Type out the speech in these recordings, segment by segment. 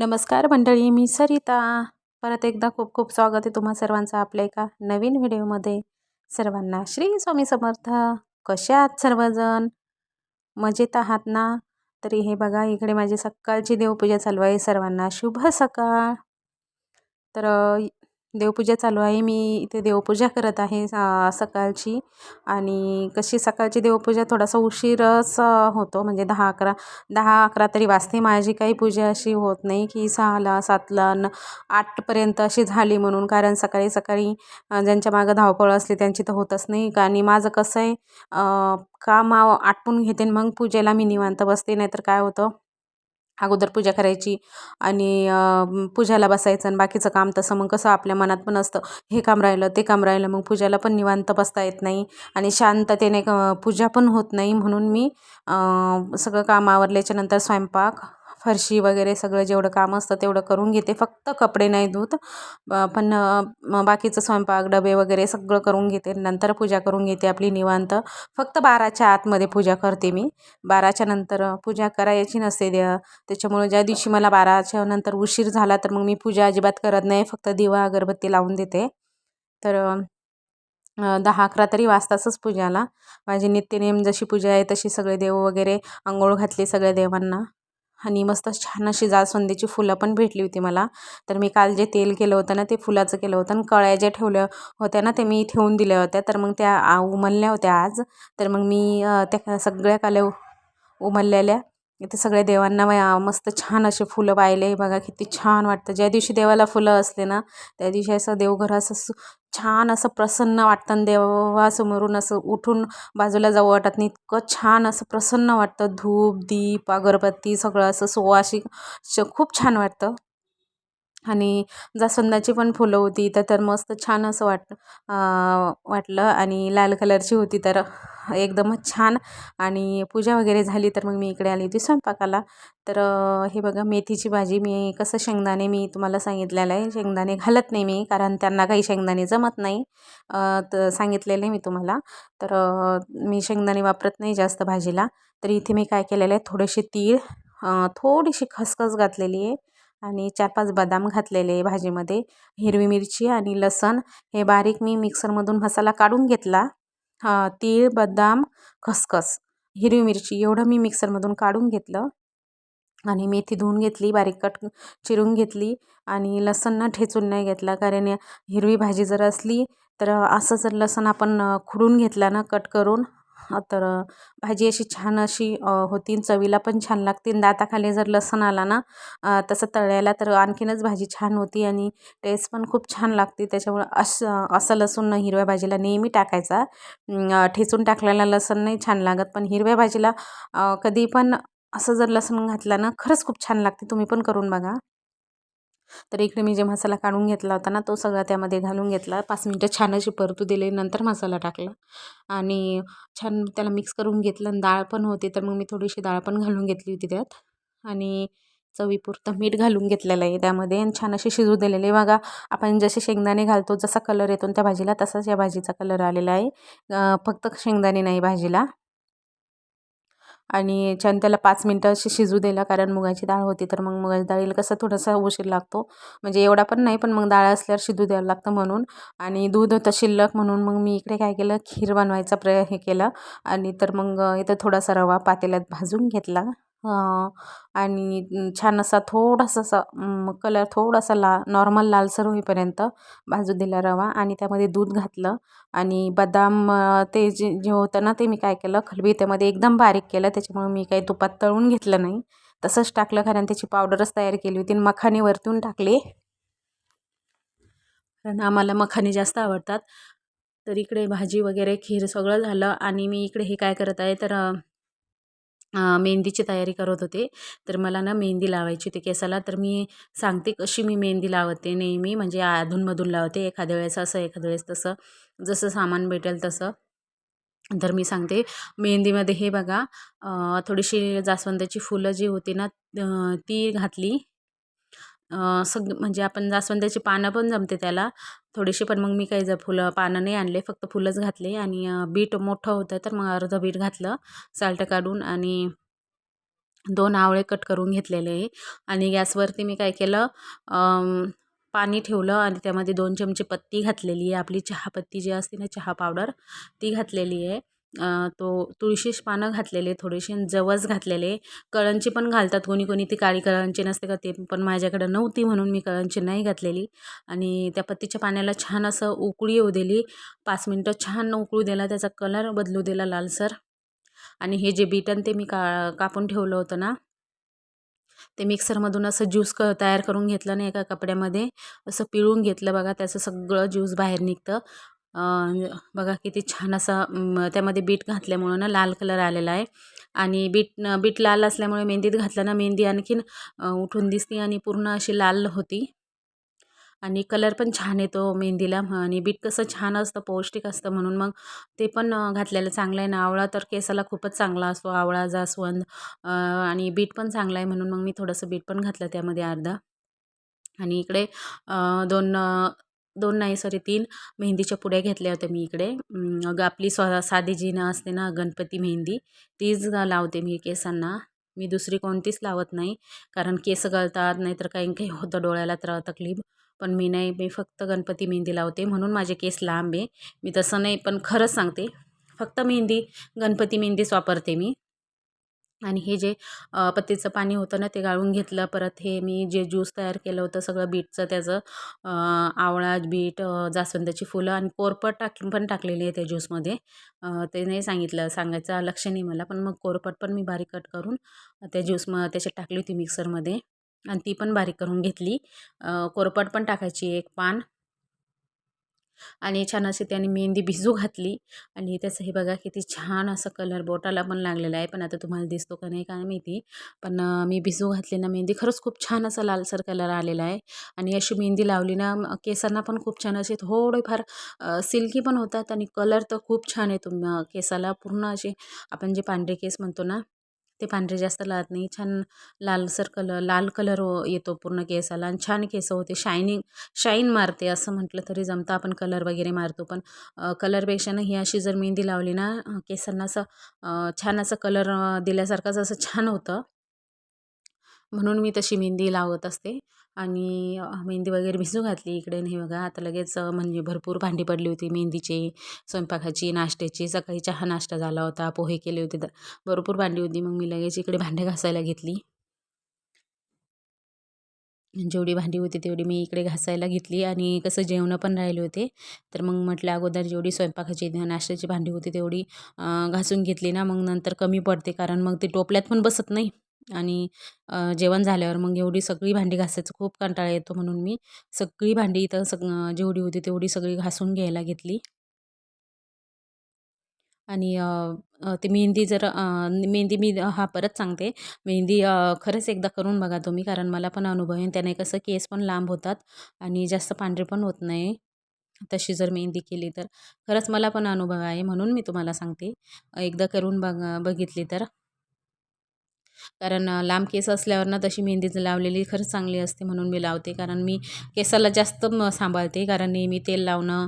नमस्कार मंडळी मी सरिता. परत एकदा खूप खूप स्वागत आहे तुम्हा सर्वांचं आपल्या एका नवीन व्हिडिओमध्ये. सर्वांना श्री स्वामी समर्थ. कसे आहात सर्वजण? मजेत आहात ना? तरी हे बघा इकडे माझी सकाळची देवपूजा चालू आहे. सर्वांना शुभ सकाळ. तर देवपूजा चालू आहे. मी इथे देवपूजा करत आहे सकाळची. आणि कशी सकाळची देवपूजा थोडासा उशीरच होतो. म्हणजे दहा अकरा दहा अकरा तरी वाजते. माझी काही पूजा अशी होत नाही की सहाला सातला न आठपर्यंत अशी झाली म्हणून. कारण सकाळी सकाळी ज्यांच्या मागं धावपळ असली त्यांची तर होतच नाही. आणि माझं कसं आहे काम आटपून घेते मग पूजेला मी निवांत बसते. नाहीतर काय होतं? अगोदर पूजा करायची आणि पूजाला बसायचं आणि बाकीचं काम तसं. मग कसं आपल्या मनात पण असतं हे काम राहिलं ते काम राहिलं. मग पूजाला पण निवांत बसता येत नाही आणि शांततेने पूजा पण होत नाही म्हणून मी सगळं काम आवरल्याच्यानंतर स्वयंपाक फरशी वगैरे सगळं जेवढं काम असतं तेवढं करून घेते. फक्त कपडे नाही धुत. पण बाकीचं स्वयंपाक डबे वगैरे सगळं करून घेते. नंतर पूजा करून घेते आपली निवांत. फक्त बाराच्या आतमध्ये पूजा करते मी. बाराच्या नंतर पूजा करायची नसते द्या त्याच्यामुळे ज्या दिवशी मला बाराच्या नंतर उशीर झाला तर मग मी पूजा अजिबात करत नाही. फक्त दिवा अगरबत्ती लावून देते. तर दहा अकरा तरी वाजतातच पूजाला. माझी नित्यनेम जशी पूजा आहे तशी सगळे देव वगैरे आंघोळ घातली सगळ्या देवांना. आणि मस्त छान अशी जास्वंदीची फुलं पण भेटली होती मला. तर मी काल जे तेल केलं होतं ना ते फुलाचं केलं होतं आणि कळ्या ज्या ठेवल्या होत्या ना ते मी ठेवून दिल्या होत्या. तर मग त्या उमलल्या होत्या आज. तर मग मी त्या सगळ्या काल्या उमललेल्या. इथे सगळ्या देवांना मस्त छान असे फुलं पाहिले. बघा किती छान वाटतं. ज्या दिवशी देवाला फुलं असले ना त्या दिवशी असं देवघर असं छान असं प्रसन्न वाटतं. आणि देवासमोरून असं उठून बाजूला जाऊ वाटत नाही. इतकं छान असं प्रसन्न वाटतं. धूप दीप अगरबत्ती सगळं असं सुवासिक खूप छान वाटतं. आणि जास्वंदाची पण फुलं होती तर तर मस्त छान असं वाट वाटलं. आणि लाल कलरची होती तर एकदमच छान. आणि पूजा वगैरे झाली तर मग मी इकडे आली होती स्वयंपाकाला. तर हे बघा मेथीची भाजी मी कसं शेंगदाणे मी तुम्हाला सांगितलेलं आहे. शेंगदाणे घालत नाही मी कारण त्यांना काही शेंगदाणे जमत नाही. तर सांगितलेलं आहे मी तुम्हाला. तर मी शेंगदाणे वापरत नाही जास्त भाजीला. तर इथे मी काय केलेलं आहे थोडेसे तीळ थोडीशी खसखस घातलेली आहे. आणि चार पाच बदाम घातलेले भाजीमध्ये हिरवी मिरची आणि लसण. हे बारीक मी मिक्सरमधून मसाला काढून घेतला. तीळ बदाम खसखस. हिरवी मिरची एवढं मी मिक्सरमधून काढून घेतलं. आणि मेथी धुवून घेतली बारीक कट चिरून घेतली आणि लसण ना ठेचून नाही घेतला कारण हिरवी भाजी जर असली तर असं जर लसण आपण खुडून घेतला ना कट करून तर भाजी अशी छान अशी होती चवीला पण छान लागते. दाताखाली जर लसण आला ना तसं तळ्याला तर आणखीनच भाजी छान होती आणि टेस्ट पण खूप छान लागते. त्याच्यामुळं असं असं लसूण हिरव्या भाजीला नेहमी टाकायचा. ठेचून टाकलेला लसण नाही छान लागत पण हिरव्या भाजीला कधी पण असं जर लसूण घातला ना खरंच खूप छान लागते. तुम्ही पण करून बघा. तर इकडे मी जे मसाला काढून घेतला होता ना तो सगळा त्यामध्ये घालून घेतला. पाच मिनटं छान अशी परतू दिले नंतर मसाला टाकला. आणि छान त्याला मिक्स करून घेतलं आणि डाळ पण होती तर मग मी थोडीशी डाळ पण घालून घेतली होती त्यात. आणि चवीपुरतं मीठ घालून घेतलेलं आहे त्यामध्ये आणि छान असे शिजू दिलेले बघा आपण जसे शेंगदाणे घालतो जसा कलर येतो त्या भाजीला तसाच या भाजीचा कलर आलेला आहे. फक्त शेंगदाणे नाही भाजीला. आणि छान त्याला पाच मिनटं अशी शिजू दिला कारण मुगाची डाळ होती तर मग मुगाच्या डाळीला कसं थोडासा उशीर लागतो. म्हणजे एवढा पण नाही पण मग डाळ असल्यावर शिजू द्यावं लागतं म्हणून. आणि दूध होतं शिल्लक म्हणून मग मी इकडे काय केलं खीर बनवायचा प्रय हे केला. आणि तर मग इथं थोडासा रवा पातेल्यात भाजून घेतला. आणि छान असा थोडासा असा कलर थोडासा ला नॉर्मल लालसर होईपर्यंत भाजू दिला रवा आणि त्यामध्ये दूध घातलं. आणि बदाम ते जे जे होतं ना ते मी काय केलं खलबत्त्यामध्ये एकदम बारीक केलं त्याच्यामुळे मी काही तुपात तळून घेतलं नाही. तसंच टाकलं कारण त्याची पावडरच तयार केली होती मखाने वरतून टाकले. कारण आम्हाला मखाने जास्त आवडतात. तर इकडे भाजी वगैरे खीर सगळं झालं आणि मी इकडे हे काय करत आहे तर मेहंदीची तयारी करत होते. तर मला ना मेहंदी लावायची होती. केसाला तर मी सांगते कशी मी मेहंदी लावते नेहमी. म्हणजे अधूनमधून लावते. एखाद्या वेळेस असं एखाद्या वेळेस तसं. जसं सामान भेटेल तसं. तर मी सांगते मेहंदीमध्ये हे बघा थोडीशी जास्वंदाची फुलं जी होती ना ती घातली. सग म्हणजे आपण जास्वंदाची पानं पण जमते त्याला. थोडीशी पण मग मी काही जर फुलं पानं नाही आणले फक्त फुलंच घातले आणि बीट मोठं होतं तर मग अर्धं बीट घातलं साल्ट काढून आणि दोन आवळे कट करून घेतलेले आहे आणि गॅसवरती मी काय केलं पाणी ठेवलं आणि त्यामध्ये दोन चमचे पत्ती घातलेली आहे. आपली चहापत्ती जी असते ना चहा पावडर ती घातलेली आहे. तो तुळशीश पानं घातलेले थोडेसे जवस घातलेले. कळंची पण घालतात कोणी कोणी ती काळी कळंची नसते का ते पण माझ्याकडं नव्हती म्हणून मी कळंची नाही घातलेली. आणि त्या पत्तीच्या पाण्याला छान असं उकळी येऊ दिली. पाच मिनटं छान उकळू दिला त्याचा कलर बदलू दिला लालसर. आणि हे जे बीटन ते मी का कापून ठेवलं होतं ना ते मिक्सरमधून असं ज्यूस क तयार करून घेतलं नाही एका कपड्यामध्ये. असं पिळून घेतलं बघा त्याचं सगळं ज्यूस बाहेर निघतं. म्हणजे बघा किती छान असा त्यामध्ये बीट घातल्यामुळं ना लाल कलर आलेला आहे. आणि बीट बीट लाल असल्यामुळे मेहंदीत घातल्यानं ना मेहंदी आणखीन उठून दिसते आणि पूर्ण अशी लाल होती. आणि कलर पण छान येतो मेहंदीला आणि बीट कसं छान असतं पौष्टिक असतं म्हणून मग ते पण घातलेलं चांगलं आहे. ना आवळा तर केसाला खूपच चांगला असतो आवळा जास्वंद आणि बीट पण चांगला आहे म्हणून मग मी थोडंसं बीट पण घातलं त्यामध्ये अर्धा. आणि इकडे दोन दोन नाही सॉरी तीन मेहंदीच्या पुड्या घेतल्या होत्या मी इकडे. अगं आपली स्व साधी जीनं असते ना गणपती मेहंदी तीच लावते मी केसांना. मी दुसरी कोणतीच लावत नाही कारण केस गळतात नाहीतर काही काही होतं डोळ्याला त्र तकलीफ. पण मी नाही मी फक्त गणपती मेहंदी लावते म्हणून माझे केस लांब आहे. मी तसं नाही पण खरंच सांगते फक्त मेहंदी गणपती मेहंदीच वापरते मी. आणि हे जे पत्तीचं पाणी होतं ना ते गाळून घेतलं. परत हे मी जे ज्यूस तयार केलं होतं सगळं बीटचं त्याचं आवळा बीट जास्वंदाची फुलं आणि कोरपट टाक पण टाकलेली आहे त्या ज्यूसमध्ये. ते नाही सांगितलं सांगायचं लक्ष नाही मला पण मग कोरपट पण मी बारीक कट करून त्या ज्यूस मग त्याच्यात टाकली होती मिक्सरमध्ये. आणि ती पण बारीक करून घेतली. कोरपट पण टाकायची एक पान. आणि छान अशी त्याने मेहंदी भिजू घातली. आणि त्याचं हे बघा किती छान असं कलर बोटाला पण लागलेला आहे. पण आता तुम्हाला दिसतो का नाही काय माहिती. पण मी भिजू घातली ना मेहंदी. खरंच खूप छान असा लालसर कलर आलेला आहे. आणि अशी मेहंदी लावली ना केसांना पण खूप छान असे थोडेफार सिल्की पण होतात. आणि कलर तर खूप छान आहे तुम केसाला. पूर्ण असे आपण जे पांढरे केस म्हणतो ना ते पांढरे जास्त लागत नाही. छान लालसर कलर लाल कलर येतो पूर्ण केसाला आणि छान केस होते. शायनिंग शाईन मारते असं म्हटलं तरी जमतं. आपण कलर वगैरे मारतो. पण कलरपेक्षा ना ही अशी जर मेहंदी लावली ना केसांना असं छान असं कलर दिल्यासारखंच असं छान होतं. म्हणून मी तशी मेहंदी लावत असते. आणि मेहंदी वगैरे भिजू घातली इकडे नाही बघा आता लगेच म्हणजे भरपूर भांडी पडली होती मेहंदीची स्वयंपाकाची नाश्त्याची. सकाळी चहा नाश्ता झाला होता पोहे केले होते तर भरपूर भांडी होती. मग मी लगेच इकडे भांडे घासायला घेतली. जेवढी भांडी होती तेवढी मी इकडे घासायला घेतली आणि कसं जेवणं पण राहिले होते. तर मग म्हटलं अगोदर जेवढी स्वयंपाकाची नाश्त्याची भांडी होती तेवढी घासून घेतली ना मग नंतर कमी पडते कारण मग ती टोपल्यात पण बसत नाही. आणि जेवण झाल्यावर मग एवढी सगळी भांडी घासायचं. खूप कंटाळा येतो म्हणून मी सगळी भांडी इथं सग जेवढी होती तेवढी सगळी घासून घ्यायला घेतली. आणि ते मेहंदी जर मेहंदी मी हा परत सांगते. मेहंदी खरंच एकदा करून बघा तुम्ही कारण मला पण अनुभव आहे त्याने कसं केस पण लांब होतात आणि जास्त पांढरे पण होत नाही. तशी जर मेहंदी केली तर. खरंच मला पण अनुभव आहे म्हणून मी तुम्हाला सांगते. एकदा करून बघ बघितली तर. कारण लांब केस असल्यावर ना तशी मेहंदी लावलेली खरंच चांगली असते म्हणून मी लावते. कारण मी केसाला जास्त सांभाळते. कारण नेहमी तेल लावणं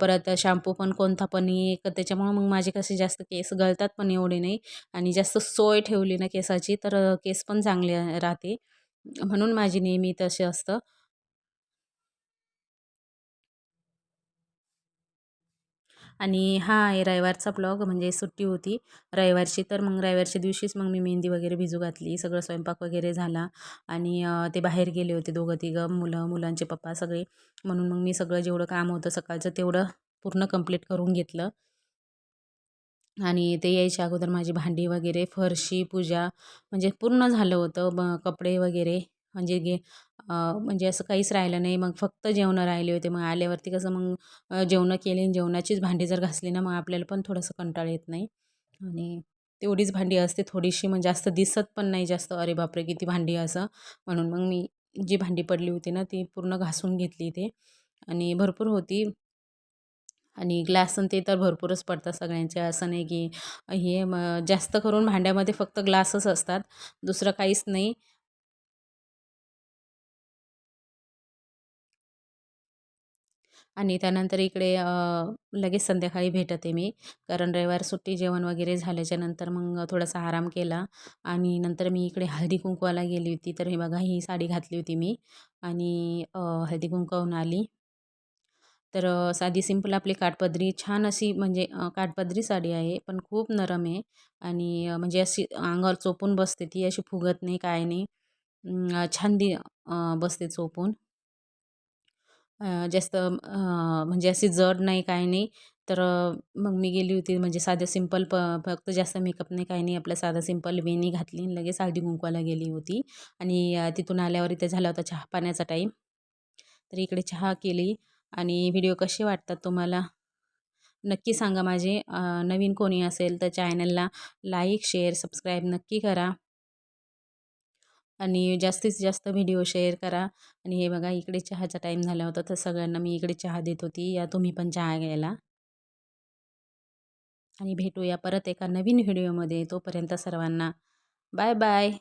परत शॅम्पू पण कोणता पण एक त्याच्यामुळं मग माझे कसे जास्त केस गळतात पण एवढे नाही. आणि जास्त सोय ठेवली ना केसाची तर केस पण चांगले राहते. म्हणून माझी नेहमी तसे असतं. आणि हा आहे रविवारचा ब्लॉग म्हणजे सुट्टी होती. रविवारची तर मग रविवारच्या दिवशीच मग मी मेहंदी वगैरे भिजू घातली सगळं स्वयंपाक वगैरे झाला. आणि ते बाहेर गेले होते दोघं तिघं मुलं मुलांचे पप्पा सगळे. म्हणून मग मी सगळं जेवढं काम होतं सकाळचं तेवढं पूर्ण कंप्लीट करून घेतलं. आणि ते यायच्या अगोदर माझी भांडी वगैरे फरशी पूजा म्हणजे पूर्ण झालं होतं. ब कपडे वगैरे म्हणजे गे म्हणजे असं काहीच राहिलं नाही. मग फक्त जेवणं राहिले होते. मग आल्यावरती कसं मग जेवणं केली आणि जेवणाचीच भांडी जर घासली ना मग आपल्याला पण थोडंसं कंटाळ येत नाही. आणि तेवढीच भांडी असते थोडीशी. मग जास्त दिसत पण नाही जास्त. अरे बापरे किती भांडी असं. म्हणून मग मी जी भांडी पडली होती ना ती पूर्ण घासून घेतली ते आणि भरपूर होती. आणि ग्लास ते तर भरपूरच पडतात सगळ्यांचे. असं नाही की हे जास्त करून भांड्यामध्ये फक्त ग्लासच असतात. दुसरं काहीच नाही. आणि त्यानंतर इकडे लगेच संध्याकाळी भेटते मी. कारण रविवार सुट्टी जेवण वगैरे झाल्याच्यानंतर मग थोडासा आराम केला आणि नंतर मी इकडे हळदी कुंकवाला गेली होती. तर हे बघा ही साडी घातली होती मी आणि हळदी कुंकवून आली. तर साधी सिंपल आपली काठपदरी छान अशी म्हणजे काठपदरी साडी आहे पण खूप नरम आहे आणि म्हणजे अशी अंगावर चोपून बसते ती अशी फुगत नाही काय नाही. छान दि बसते चोपून. जास्त म्हणजे अशी जड नाही काय नाही. तर मग मी गेली होती म्हणजे साधं सिंपल प फक्त जास्त मेकअप नाही काही नाही. आपलं साधं सिंपल वेणी घातली लगेच हळदी कुंकवाला गेली होती. आणि तिथून आल्यावर इथे झाला होता चहा पाण्याचा टाईम. तर इकडे चहा केली आणि व्हिडिओ कसे वाटतात तुम्हाला? नक्की सांगा माझे. नवीन कोणी असेल तर चॅनलला लाईक शेअर सबस्क्राईब नक्की करा. आणि जास्तीत जास्त व्हिडिओ शेअर करा. आणि हे बघा इकडे चहाचा टाईम झाला होता तर सगळ्यांना मी इकडे चहा देत होती. या तुम्ही पण चहा घ्यायला. आणि भेटूया परत एका नवीन व्हिडिओमध्ये. तोपर्यंत सर्वांना बाय बाय.